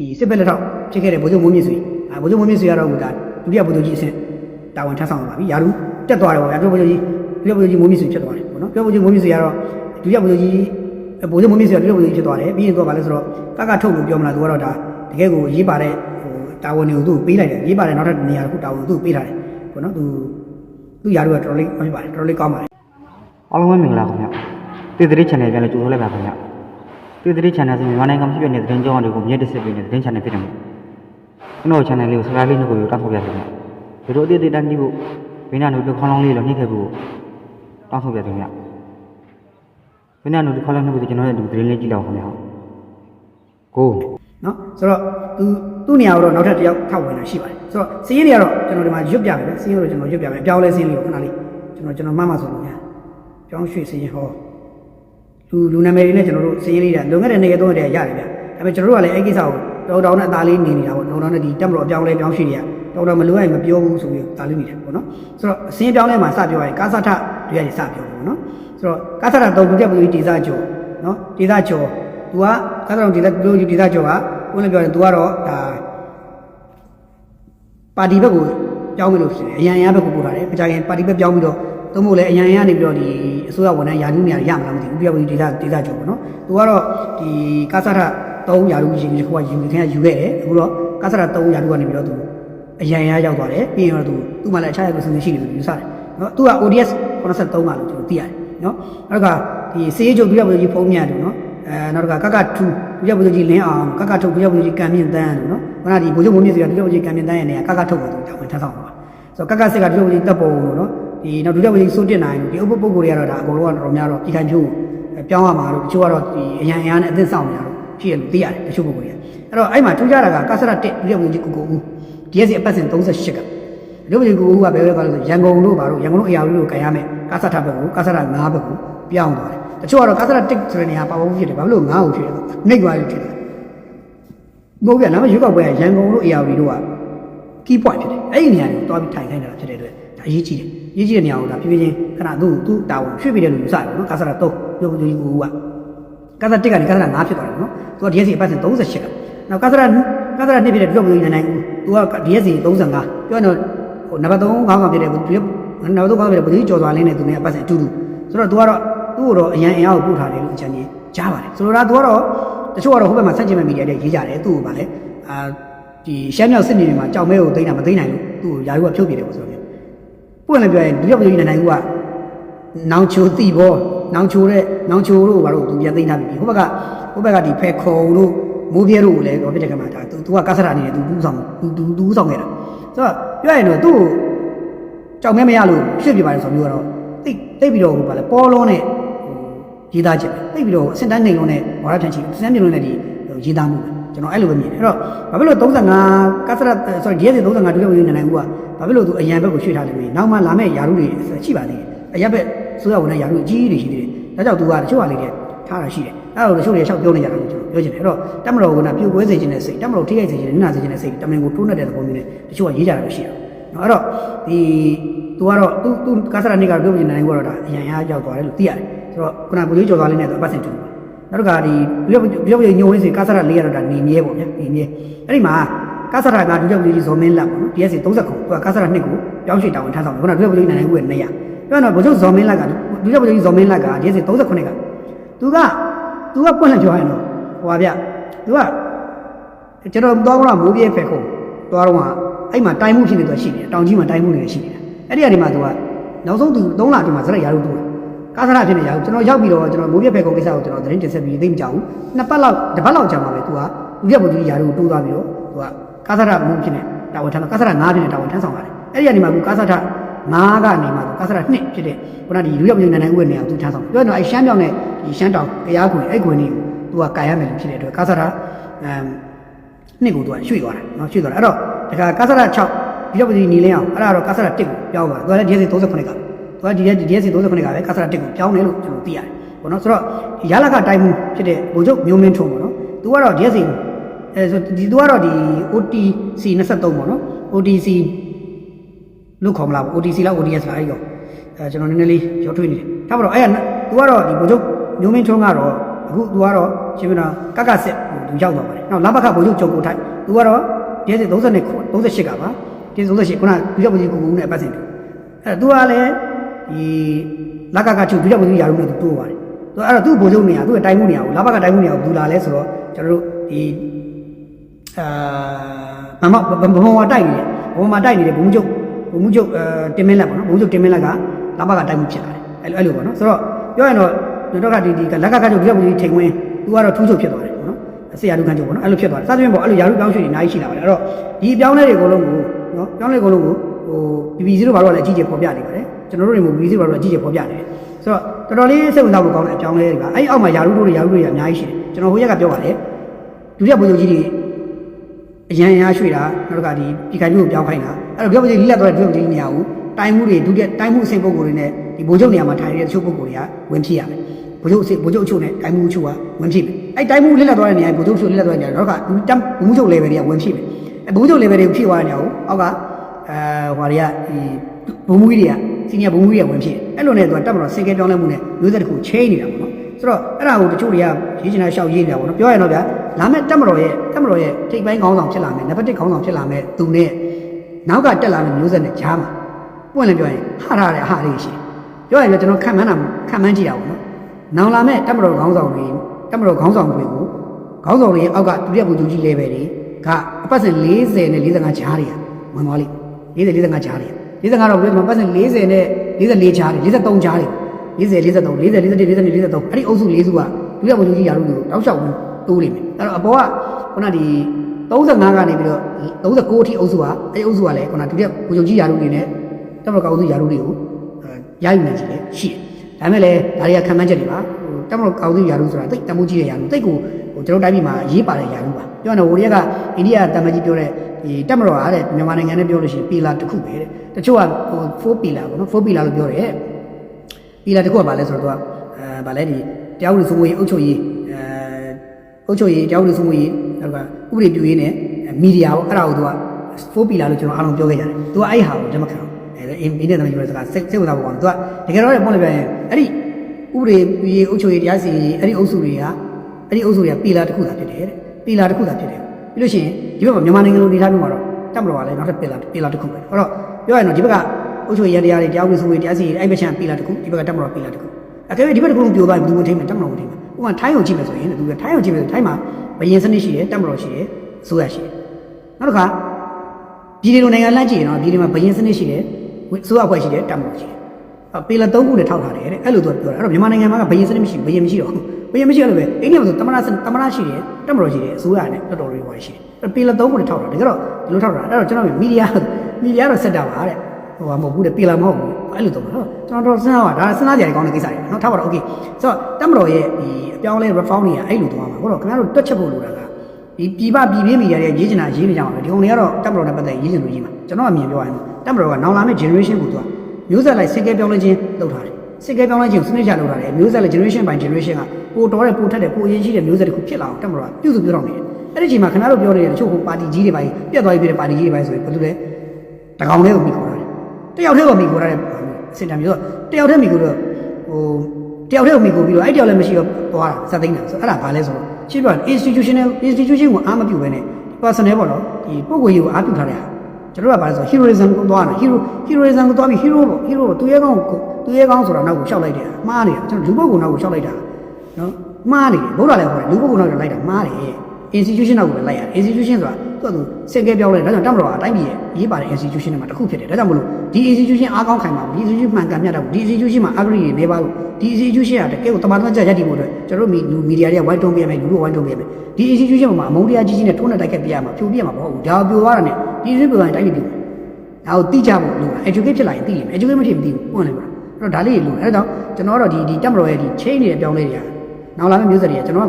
ဒီစစ်ဘက်လက်ထောက်ဖြစ်ခဲ့တဲ့ဗိုလ်ချုပ်မိုးမြင့်ဆွေအဲဗိုလ်ချုပ်မိုးမြင့်ဆွေကတော့ဟိုဒါဒုတိယဗိုလ်ချုပ်ကြီးအဆင့်တာဝန်ထမ်းဆောင်ပါပြီယာရုတက်သွားတယ်ပေါ့ဗျာပြောဗိုလ်ချုပ်ကြီးဒုတိယဗိုလ်ချုပ်ကြီးမိုးမြင့်ဆွေဖြစ်သွားတယ်ပေါ့နော်ပြောဗိုလ်ချုပ်မိုးမြင့်ဆွေကတော့ဒုတိယဗိုလ်ချုပ်ကြီးဗိုလ်ချုပ်မိုးမြင့်ဆွေကဒုတိယဗိုလ်ချုပ်ကြီးဖြစ်သွားတယ်ပြီးရင်သူကဘာလဲဆိုတော့ကကထုတ်လို့ပြောမလားသူကတော့ဒါတကယ်ကိုရေးပါတဲ့ဟိုတာဝန်တွေကိုသူ့ပေးလိုက်တယ်ရေးပါတဲ့နောက်ထပ်နေရာတစ်ခုတာဝန်ကိုသူ့ပေးထားတယ်ပေါ့နော်သူသူ့ယာရုကတော်တော်လေးဖြစ်ပါတယ်တော်တော်လေးကောင်းပါတယ်အားလုံးပဲမင်္ဂလာပါခင်ဗျ။တေးသတိ channel ပြန်လဲကြိုဆိုလိုက်ပါခင်ဗျ။တေး သတိ channel ဆိုမြန်မာနိုင်ငံမှာဖြစ်ပြနေတဲ့သတင်းကြောင်းတွေကိုမြည့်တက်ဆက်ပေးနေတဲ့သတင်း channel ဖြစ်တယ်မို့ကျွန်တော် channel လေးကို subscribe လေးနှုတ်ကိုတောင်းဆိုပြပါခင်ဗျ။ဒီလိုအသေးသေးတန်းကြည့်ဖို့ဘင်းနာနို့တစ်ခေါင်းလုံးလေးတော့နှိမ့်ခဲ့ဖို့တောင်းဆိုပြပါခင်ဗျ။ဘင်းနာနို့တစ်ခေါင်းလုံးနှုတ်ကိုကျွန်တော်ရဲ့ဒီသတင်းလေးကြည့်လောက်ခင်ဗျ။ကိုနော်ဆိုတော့သူသူ့နေရာကိုတော့နောက်ထပ်တစ်ယောက်ထောက်ဝင်တာရှိပါတယ်ဆိုတော့စီးရင်တွေကတော့ကျွန်တော်ဒီမှာရွတ်ပြမယ်စီးရင်တို့ကျွန်တော်ရွတ်ပြမယ်အပြောင်းလဲစီးရင်လေးကိုခဏလေးကျွန်တော်ကျွန်တော်မှတ်မှဆိုလို့ညာပြောင်းရွှေ့စီးရင်ဟော လူလူနာမည်တွေနဲ့ကျွန်တော်တို့စီးရင်လေးတွေလွန်ခဲ့တဲ့နေ့ရက်သုံးရက်တည်းရတယ်ဗျဒါပေမဲ့ကျွန်တော်တို့ကလည်းအဲ့ကိစ္စကိုတော်တော်နဲ့အသားလေးနေနေတာပေါ့တော်တော်နဲ့ဒီတက်မလို့အပြောင်းလဲပြောင်းရွှေ့တွေကတော်တော်မလိုရရင်မပြောဘူးဆိုပြီးအသားလေးနေတယ်ပေါ့နော်ဆိုတော့အစင်းပြောင်းလဲမှာစပြောရင်ကာသထတွေကနေစပြောပေါ့နော်ဆိုတော့ကာသထတုံဒုတိယပုဂ္ဂိုလ်ဒေသကျော်နော်ဒေသကျော် तू ကကာသထဒေသပုဂ္ဂိုလ်ဒေသကျော်ကဘုန်းလည်းပြောရင် तू ကတော့ဒါပါတီဘက်ကိုပြောင်းမယ်လို့ဖြစ်တယ်အရန်အရဘက်ကိုပို့ထားတယ်ပကြရင်ပါတီဘက်ပြောင်းပြီးတော့ သို့မဟုတ်လည်းအရန်အရနေပြီးတော့ဒီအစိုးရဝန်ထမ်းယာလူနေရာရမလားမသိဘူးပြပြဒေသဒေသကျော်ပေါ့နော်သူကတော့ဒီကာသထ3ယာလူရှင်ဒီခေါကယူခင်ကယူခဲ့တယ်အခုတော့ကာသထ3ယာလူကနေပြီးတော့သူအရန်အရရောက်သွားတယ်ပြီးရင်တော့သူသူ့မှာလည်းအခြားရကိုစဉ်းစားရှိတယ်လို့ယူဆတယ်နော်သူက ODS 83ပါလို့ကျွန်တော်သိရတယ်နော်နောက်ကဒီစေးချုပ်ပြပြကြီးဖုံးမြတ်တယ်နော်အဲနောက်ကကကထူပြပြကြီးလင်းအောင်ကကထုတ်ပြပြကြီးကံမြင့်တန်းတယ်နော်ခုနကဒီဘိုးချုပ်မုံမြင့်စီကပြပြကြီးကံမြင့်တန်းရဲ့နေရာကကထုတ်ကိုသူတာဝန်ထမ်းဆောင်ပါဆိုတော့ကကစစ်ကပြပြကြီးတပ်ပုံလို့နော် ဒီနောက်ဒုတိယကြီးစိုးတင်နိုင်လို့ဒီဥပပုဂ္ဂိုလ်တွေကတော့ဒါအကုန်လုံးကတော့တော်များတော့ဒီခိုင်ဖြိုးပြောင်းရမှာလို့တချို့ကတော့ဒီအရန်အရန်နဲ့အသင်းဆောင်နေရတော့ဖြစ်ရလို့သိရတယ်တချို့ပုဂ္ဂိုလ်တွေအဲ့တော့အဲ့မှာထူးခြားတာကကဆရတက်ဒုတိယကြီးကိုကိုဦးဒီရက်စီအပတ်စဉ်38ကဒုတိယကြီးကိုဦးကဘယ်ဘက်ကလဲဆိုရန်ကုန်လို့ပါတော့ရန်ကုန်လို့အရာလို့ကန်ရမယ်ကဆထဘက်ကိုကဆရ9ဘက်ကိုပြောင်းသွားတယ်တချို့ကတော့ကဆရတက်ဆိုတဲ့နေရာပါဖို့ဖြစ်တယ်ဘာလို့9ကိုဖြစ်တယ်နှိပ်သွားလို့ဖြစ်တယ်ဘိုးပြနာမရွေးကောက်ပွဲရန်ကုန်လို့အရာလို့က key point ဖြစ်တယ်အဲ့ဒီနေရာကိုတွားပြီးထိုင်ခိုင်းတာဖြစ်တဲ့အတွက်ဒါအရေးကြီးတယ်အ ရေးကြီးတဲ့နေရာကိုဒါဖြည်းဖြည်းချင်းခဏသူ့သူ့တာဝန်ရွှေ့ပြီးတယ်လို့ယူဆတယ်နော်ကာဆရာ3ပြောဖို့ကြီးကိုကကာဆရာ1ကနေကာဆရာ5ဖြစ်သွားတယ်နော်သူက DSC အပတ်စဉ်38ကနောက်ကာဆရာကာဆရာ2ဖြစ်တဲ့ပြောဖို့ကြီးနိုင်နိုင်ဘူးသူက DSC 35ပြောရင်တော့ဟိုနံပါတ်3ခေါင်းကဖြစ်တဲ့ဒီနံပါတ်3ခေါင်းဖြစ်တဲ့ဘုရားကျော်စွာလင်းနဲ့သူနဲ့အပတ်စဉ်အတူတူဆိုတော့သူကတော့သူ့ကိုတော့အရန်အင်အားကိုပို့ထားတယ်လို့အချမ်းကြီးကြားပါတယ်ဆိုတော့ဒါသူကတော့တချို့ကတော့ဟိုဘက်မှာဆက်ချင်မဲ့မီဒီယာတွေရေးကြတယ်သူ့ကိုဗာလဲအာဒီရှမ်းမြောက်စစ်နေတွေမှာကြောင်မဲကိုသိမ်းတာမသိမ်းနိုင်လို့သူ့ကိုယာရုကဖြုတ်ပြတယ်ပေါ့ဆိုတော့ ပွင့်လည်းပြောရင်ဒုတိယပဇိနိုင်နိုင်ကနောင်ချိုတိဘောနောင်ချိုတဲ့နောင်ချိုတို့ဘာလို့သူပြန်သိမ်းထားပြီဟိုဘက်ကဟိုဘက်ကဒီဖဲခုံတို့မိုးပြဲတို့ကိုလည်းဘာဖြစ်တဲ့ကမှဒါသူသူကကဆရာအနေနဲ့သူတူးဆောင်သူသူတူးဆောင်ခဲ့တာဆိုတော့ပြောရင်တော့သူ့ကိုကြောင်မဲမရလို့ရှစ်ပြပါတယ်ဆိုမျိုးကတော့တိတ်တိတ်ပြီးတော့ဟိုဗာလဲပေါ်လုံးနဲ့ဟိုရေးသားချက်ပဲတိတ်ပြီးတော့အစင်တန်းနေလုံးနဲ့ဝါရဖြန့်ချီစမ်းမြင်လုံးနဲ့ဒီရေးသားမှုပဲကျွန်တော်အဲ့လိုပဲမြင်တယ်အဲ့တော့ဘာဖြစ်လို့35ကဆရာ sorry DS 35ဒုတိယဝင်နေနိုင်ဘူးက ဘာဖြစ်လို့သူအရန်ဘက်ကိုရွှေ့ထားတယ်မင်းနောက်မှလာမဲ့ယာရုတွေရှိပါသေးတယ်အရက်ဘက်ဆိုရဝင်တဲ့ယာရုအကြီးကြီးတွေရှိသေးတယ်ဒါကြောင့်သူကတချို့ဟာလေးတွေထားတာရှိတယ်အဲ့တော့တချို့တွေရှောက်ပြောနေကြတာကိုကျွန်တော်ပြောချင်တယ်အဲ့တော့တက်မတော်ကပြိုကွဲစေခြင်းနဲ့စိတ်တက်မတော်ထိခိုက်စေခြင်းနဲ့နစ်နာစေခြင်းနဲ့စိတ်တမင်ကိုတိုးနှက်တဲ့သဘောမျိုးနဲ့တချို့ကရေးကြတာရှိတယ်နော်အဲ့တော့ဒီသူကတော့သူသူကဆရာနေကတော့ပြောပြနေနိုင်ကတော့ဒါအရန်အားရောက်သွားတယ်လို့သိရတယ်ဆိုတော့ခုနကကိုကြီးကျော်သွားလေးနဲ့သူအပတ်စင်တူနောက်တစ်ခါဒီရုပ်ရုပ်ရညိုဝင်းစီကဆရာလေးရတော့ဒါနေမြဲပေါ့ဗျာနေမြဲအဲ့ဒီမှာ ကဆရာကဒုတိယပကြီးဇော်မင်းလက်ပေါ့နော် DS 30ခုသူကကဆရာ2ကိုပြောင်းရွှေ့တောင်းဝင်ထမ်းဆောင်တယ်ခုနဒုတိယပကြီးနိုင်နိုင်ဦးရဲ့200ပြောတော့ဗိုလ်ချုပ်ဇော်မင်းလက်ကဒုတိယပကြီးဇော်မင်းလက်က DS 39ကသူကသူကပွင့်လက်ပြောရရင်တော့ဟိုပါဗျသူကကျွန်တော်သွားတော့မိုးပြေးဖက်ခုသွားတော့အဲ့မှာတိုင်းမှုဖြစ်နေတော့ရှိတယ်တောင်ကြီးမှာတိုင်းမှုနေရှိနေတာအဲ့ဒီအရာဒီမှာသူကနောက်ဆုံးသူ3လအတွင်းမှာဇရက်ရာလို့တူတယ်ကာသရဖြစ်နေရအောင်ကျွန်တော်ရောက်ပြီးတော့ကျွန်တော်မိုးပြက်ဖဲကုန်ကိစ္စကိုကျွန်တော်သတင်းတင်ဆက်ပြီးသိမကြဘူးနှစ်ပတ်လောက်တစ်ပတ်လောက်ကြာမှာပဲသူကလူရက်ပုံကြီးရာတို့တိုးသွားပြီးတော့သူက ကာသရမှုဖြစ်နေတာဝန်ထမ်းကာသရ9ဖြစ်နေတာဝန်ထမ်းဆောင်လာတယ်အဲ့ဒီကနေမှသူကာသရ9ကနေမှသူကာသရ2ဖြစ်တဲ့ခုနဒီလူရက်ပုံကြီးနိုင်နိုင်ဦးနေအောင်သူထမ်းဆောင်ပြောတော့အဲ့ရှမ်းပြောင်းနဲ့ဒီရှမ်းတောင်ကြားခွင်အဲ့ခွင်นี่သူကကာရမယ်လို့ဖြစ်တဲ့အတွက်ကာသရအမ်နှစ်ကိုသူကရွှေ့သွားတယ်နော်ရွှေ့သွားတယ်အဲ့တော့ဒါကကာသရ6ဒီရက်ပုံကြီးနေလင်းအောင်အဲ့ဒါတော့ကာသရ1ကိုပြောင်းသွားတယ်သူကလည်းဒီရက်39ကသူကဒီရက်ဒီရက်စီ39ကပဲကာသရ1ကိုပြောင်းတယ်လို့ကျွန်တော်သိရတယ်ပေါ့နော်ဆိုတော့ရလကတိုင်းမှုဖြစ်တဲ့ဗိုလ်ချုပ်မျိုးမင်းထုံးပေါ့နော်သူကတော့ဒီရက်စီ အဲဆိုဒီသူကတော့ဒီ OTC 23ပေါ့နော် OTC လို့ခေါ်မလား OTC လား ODS လားအဲ့ဒီတော့အဲကျွန်တော်နည်းနည်းလေးရောထွေးနေတယ်ဒါပါတော့အဲ့ကသူကတော့ဒီဗိုလ်ချုပ်မျိုးမင်းထုံးကတော့အခုသူကတော့ရှင်းပြတော့ကကစစ်သူရောက်သွားပါတယ်နောက်လဘခဗိုလ်ချုပ်ချုပ်ကိုထိုက်သူကတော့ဒီစစ်30နဲ့38ကပါဒီ38ခုနဒုရဗိုလ်ကြီးကိုကူနဲ့အပတ်စဉ်တူအဲ့သူကလည်းဒီလကကချုပ်ဒုရဗိုလ်ကြီးယာရုနဲ့သူတိုးပါတယ်သူအဲ့တော့သူ့ဗိုလ်ချုပ်နေရသူ့ရဲ့တိုင်းမှုနေရကိုလဘကတိုင်းမှုနေရကိုဘူးလာလဲဆိုတော့ကျွန်တော်တို့ဒီ အာမမဘဘဝတိုက်နေတယ်ဘဝမှာတိုက်နေတယ်ဘုံကျုပ်ဘုံကျုပ်အဲတင်မင်းလက်ပေါ့နော်ဘုံကျုပ်တင်မင်းလက်ကလဘကတိုက်မှုဖြစ်လာတယ်အဲ့လိုအဲ့လိုပေါ့နော်ဆိုတော့ပြောရင်တော့တို့ကဒီဒီလက်ကကကျုပ်ဒီကဘူးကြီးထိန်ဝင်သူကတော့ထူးချုပ်ဖြစ်သွားတယ်ပေါ့နော်ဆရာလူကကျုပ်ပေါ့နော်အဲ့လိုဖြစ်သွားတယ်စသဖြင့်ပေါ့အဲ့လိုယာရုပြောင်းရွှေ့နေအများကြီးရှိလာပါတယ်အဲ့တော့ဒီအပြောင်းလဲတွေအကုန်လုံးကိုနော်ပြောင်းလဲအကုန်လုံးကိုဟို BBC တို့ဘာလို့လဲအကြီးကျယ်ပေါ်ပြနေပါတယ်ကျွန်တော်တို့တွေမျိုး BBC ဘာလို့အကြီးကျယ်ပေါ်ပြနေတယ်ဆိုတော့တော်တော်လေးစိတ်ဝင်စားဖို့ကောင်းတဲ့အပြောင်းလဲတွေကအဲ့အောက်မှာယာရုတို့တွေယာရုတွေအများကြီးရှိတယ်ကျွန်တော်ဟိုရက်ကပြောပါတယ်ဒုတိယဗိုလ်ချုပ်ကြီးတွေ အရန်ရရွှေ့တာနောက်ကဒီပြည်ခိုင်မှုကိုပြောင်းခိုင်းတာအဲ့တော့ပြောပြချင်လိလက်တော့ဒီလိုဒီနေရာကိုတိုင်းမှုတွေဒုတိယတိုင်းမှုအဆင့်ပုံကိုယ်တွေနဲ့ဒီဗိုလ်ချုပ်နေရာမှာထိုင်နေတဲ့တချို့ပုံကိုယ်တွေကဝင်ဖြစ်ရမယ်ဗိုလ်ချုပ်အဆင့်ဗိုလ်ချုပ်အချို့နဲ့တိုင်းမှုအချို့ကဝင်ဖြစ်မယ်အဲ့တိုင်းမှုလိလက်တော့တဲ့နေရာဗိုလ်ချုပ်အချို့လိလက်တော့တဲ့နေရာတော့ကဒီတမ်ဗိုလ်ချုပ် level တွေကဝင်ဖြစ်မယ်အဲ့ဗိုလ်ချုပ် level တွေဖြစ်သွားတဲ့နေရာကိုအောက်ကအဲဟွာတွေကဒီဘုံမူကြီးတွေကစီနီယာဘုံမူကြီးတွေကဝင်ဖြစ်အဲ့လိုနဲ့သူကတက်မတော်စင်ကဲပြောင်းလဲမှုနဲ့မျိုးသက်တစ်ခုချိန်နေတာပေါ့နော် ဆိုတော့အဲ့ဒါကိုတချို့တွေကရေးချင်တာရှောက်ရေးနေတာပေါ့နော်ပြောရရင်တော့ဗျာလာမဲ့တက်မတော်ရဲ့တက်မတော်ရဲ့ထိပ်ပိုင်းခေါင်းဆောင်ဖြစ်လာမယ်နံပါတ်1ခေါင်းဆောင်ဖြစ်လာမယ်သူနဲ့နောက်ကတက်လာတဲ့မျိုးဆက်နဲ့ကြားမှာပွင့်လည်းပြောရင်ဟာထားတဲ့အဟာလေးရှိတယ်ပြောရရင်ကျွန်တော်ခံမှန်းတာခံမှန်းကြည့်တာပေါ့နော်နောင်လာမဲ့တက်မတော်ခေါင်းဆောင်တွေတက်မတော်ခေါင်းဆောင်တွေကိုခေါင်းဆောင်တွေရဲ့အောက်ကဒုတိယဗိုလ်ချုပ်ကြီး level တွေကအပတ်စဉ်40နဲ့45ကြားတွေကဝင်သွားလိမ့်40 45ကြားတွေ45တော့ဘယ်မှာပတ်စဉ်40နဲ့44ကြားတွေ43ကြားတွေ 40 43 40 41 42 43အဲ့ဒီအုပ်စု၄စုကဒုတိယဗိုလ်ချုပ်ကြီးရာလူကိုတောက်လျှောက်ဝင်တိုးလိမ့်မယ်အဲ့တော့အပေါ်ကခုနဒီ35ကနေပြီးတော့39အထိအုပ်စုကအဲ့ဒီအုပ်စုကလည်းခုနဒုတိယဗိုလ်ချုပ်ကြီးရာလူတွေနဲ့တပ်မတော်ကောင်စုရာလူတွေကိုရယူနေကြတယ်ရှိတယ်ဒါပေမဲ့လည်းဒါတွေကခံမှန်းချက်တွေပါဟိုတပ်မတော်ကောင်စုရာလူဆိုတာတိတ်တမိုးကြီးတဲ့ရာလူတိတ်ကိုဟိုကျွန်တော်တိုင်းပြည်မှာရေးပါတဲ့ရာလူပါပြောရတော့ဟိုတွေကအိန္ဒိယတမန်ကြီးပြောတဲ့ဒီတပ်မတော်ကတဲ့မြန်မာနိုင်ငံနဲ့ပြောလို့ရှိရင်ပီလာတစ်ခုပဲတဲ့တချို့ကဟို4ပီလာပေါ့နော်4ပီလာလို့ပြောတယ် ပြည်လာတစ်ခုကဘာလဲဆိုတော့သူကအဲဘာလဲဒီတရားဥပဒေစိုးမိုးရေးအုပ်ချုပ်ရေးအဲအုပ်ချုပ်ရေးတရားဥပဒေစိုးမိုးရေးနောက်ကဥပဒေပြုရေးနဲ့မီဒီယာကိုအဲ့ဒါကိုသူက4ပီလာလို့ကျွန်တော်အားလုံးပြောခဲ့ကြတယ်သူကအဲ့ဟာကိုလက်မခံဘူးအဲအင်းဒီနေ့တမန်ပြောတဲ့စကားစိတ်စိတ်ဝင်စားဖို့ကောင်းတယ်သူကတကယ်တော့ပေါ့လေပြန်အဲ့ဒီဥပဒေပြုရေးအုပ်ချုပ်ရေးတရားစီရင်အဲ့ဒီအုပ်စုတွေကအဲ့ဒီအုပ်စုတွေကပီလာတစ်ခုသာဖြစ်တယ်တဲ့ပီလာတစ်ခုသာဖြစ်တယ်ပြီးလို့ရှိရင်ဒီဘက်မှာမြန်မာနိုင်ငံလိုနေထားပြီးမှာတော့တက်မလို့ပါလေနောက်ထပ်ပီလာပီလာတစ်ခုပဲအဲ့တော့ပြောရရင်တော့ဒီဘက်က အုပ်ချုပ်ရေးတရားတွေတရားဥပဒေစိုးရေးတရားစီရင်အဲ့ဘက်ချန်ပီလာတစ်ခုဒီဘက်ကတက်မတော်ပီလာတစ်ခုအကယ်၍ဒီဘက်တစ်ခုလုံးပြိုသွားရင်ဘယ်သူမှထိမယ်တက်မတော်မထိမယ်ဥပမာထိုင်းကိုကြည့်မယ်ဆိုရင်သူကထိုင်းကိုကြည့်မယ်ဆိုထိုင်းမှာဘယင်စနစ်ရှိတယ်တက်မတော်ရှိတယ်အစိုးရရှိတယ်နောက်တစ်ခါပြည်တွေလိုနိုင်ငံလန့်ကြည့်ရင်တော့ပြည်တွေမှာဘယင်စနစ်ရှိတယ်အစိုးရအဖွဲ့ရှိတယ်တက်မတော်ရှိတယ်အပီလာ၃ခုနဲ့ထောက်ထားတယ်တဲ့အဲ့လိုသူကပြောတာအဲ့တော့မြန်မာနိုင်ငံမှာကဘယင်စနစ်မရှိဘယင်မရှိတော့ဘယင်မရှိတော့ပဲအိန္ဒိယမှာဆိုတမနာတမနာရှိတယ်တက်မတော်ရှိတယ်အစိုးရနဲ့တော်တော်လေးဟောရှိတယ်အဲ့ပီလာ၃ခုနဲ့ထောက်တာတကယ်တော့ဒီလိုထောက်တာအဲ့တော့ကျွန်တော်မီဒီယာမီဒီယာတော့စက်တာပါတဲ့ ဟိုဟာမဟုတ်ဘူးတဲ့ပေလာမဟုတ်ဘူးအဲ့လိုတော့နော်ကျွန်တော်တို့စဉ်းစားပါဒါစဉ်းစားကြရကောင်းတဲ့ကိစ္စတွေနော်ထားပါတော့ okay ဆိုတော့တမတော်ရဲ့ဒီအပြောင်းလဲ reform တွေကအဲ့လိုသွားမှာဟုတ်တော့ခင်ဗျားတို့တွက်ချက်ဖို့လိုတာကဒီပြည်ပပြည်ပြင်းမီဒီယာတွေရေးချင်တာရေးနေကြပါပဲဒီကောင်တွေကတော့တမတော်နဲ့ပတ်သက်ရေးချင်လို့ရေးမှာကျွန်တော်အမြင်ပြောရရင်တမတော်ကနောင်လာမယ့် generation ကိုသူကမျိုးဆက်လိုက်စိတ်ကဲပြောင်းလဲခြင်းလုပ်ထားတယ်စိတ်ကဲပြောင်းလဲခြင်းကိုစနစ်ချလုပ်ထားတယ်မျိုးဆက်လိုက် generation by generation ကပိုတော်တယ်ပိုထက်တယ်ပိုအရေးကြီးတဲ့မျိုးဆက်တစ်ခုဖြစ်လာအောင်တမတော်ကပြုစုပြောင်းနေတယ်အဲ့ဒီအချိန်မှာခင်ဗျားတို့ပြောနေတဲ့တချို့ဟိုပါတီကြီးတွေပိုင်းပြတ်သွားပြီးတဲ့ပါတီကြီးတွေပိုင်းဆိုရင်ဘာလို့လဲတကောင်လေးကိုပြီးခေါ် တာတယောက်တည်းကိုမိကိုရတဲ့စင်တံမျိုးတယောက်တည်းမိကိုတော့ဟိုတယောက်တည်းကိုမိကိုပြီးတော့အဲ့တယောက်လည်းမရှိတော့သွားတာစက်သိန်းတာဆိုအဲ့ဒါဘာလဲဆိုတော့ရှင်းပြော institutional institution ကိုအားမပြုဘဲနဲ့ personal ပေါ့နော်ဒီပုံကိုယ်ကြီးကိုအားပြုထားတဲ့ဟာကျွန်တော်ကဘာလဲဆို heroism ကိုသွားတာ hero heroism ကိုသွားပြီး hero ပေါ့ hero သူရဲကောင်းကိုသူရဲကောင်းဆိုတာနောက်ကိုရှောက်လိုက်တယ်မှားနေတာကျွန်တော်လူပုဂ္ဂိုလ်နောက်ကိုရှောက်လိုက်တာနော်မှားနေတယ်ဘုရားလည်းဟောတယ်လူပုဂ္ဂိုလ်နောက်ကိုလိုက်တာမှားတယ် institution နောက်ကိုလည်းလိုက်ရတယ် institution ဆိုတာ သူကသူစင်ကဲပြောင်းလဲဒါကြောင့်တမတော်ကအတိုင်းပြည်ရဲ့ရေးပါတဲ့ institution တွေမှာတစ်ခုဖြစ်တယ်ဒါကြောင့်မလို့ဒီ institution အားကောင်းခိုင်ပါဘူးဒီ institution မှန်ကန်မြတ်တော့ဒီ institution မှာ agree တွေနေပါဘူးဒီ institution ကတကယ်ကိုတမန်တော်ကြရက်တည်ဖို့အတွက်ကျွန်တော်တို့မီဒီယာတွေကဝိုင်းတုံးပြရမယ်လူတို့ဝိုင်းတုံးပြရမယ်ဒီ institution မှာအမုန်းတရားကြီးကြီးနဲ့ထုံးနဲ့တိုက်ခတ်ပြရမှာဖြိုပြရမှာမဟုတ်ဘူးဒါပြိုသွားတာနဲ့ဒီ institution ပြိုသွားရင်တိုင်းပြည်ပြိုဒါကိုသိကြဖို့လိုတာ educate ဖြစ်လာရင်သိလိမ့်မယ် educate မဖြစ်မသိဘူးပွင့်လိုက်ပါအဲ့တော့ဒါလေးလိုအဲ့တော့ကျွန်တော်ကတော့ဒီဒီတက်မတော်ရဲ့ဒီ chain တွေပြောင်းလဲတွေကနောက်လာမယ့်မျိုးဆက်တွေကကျွန်တော်က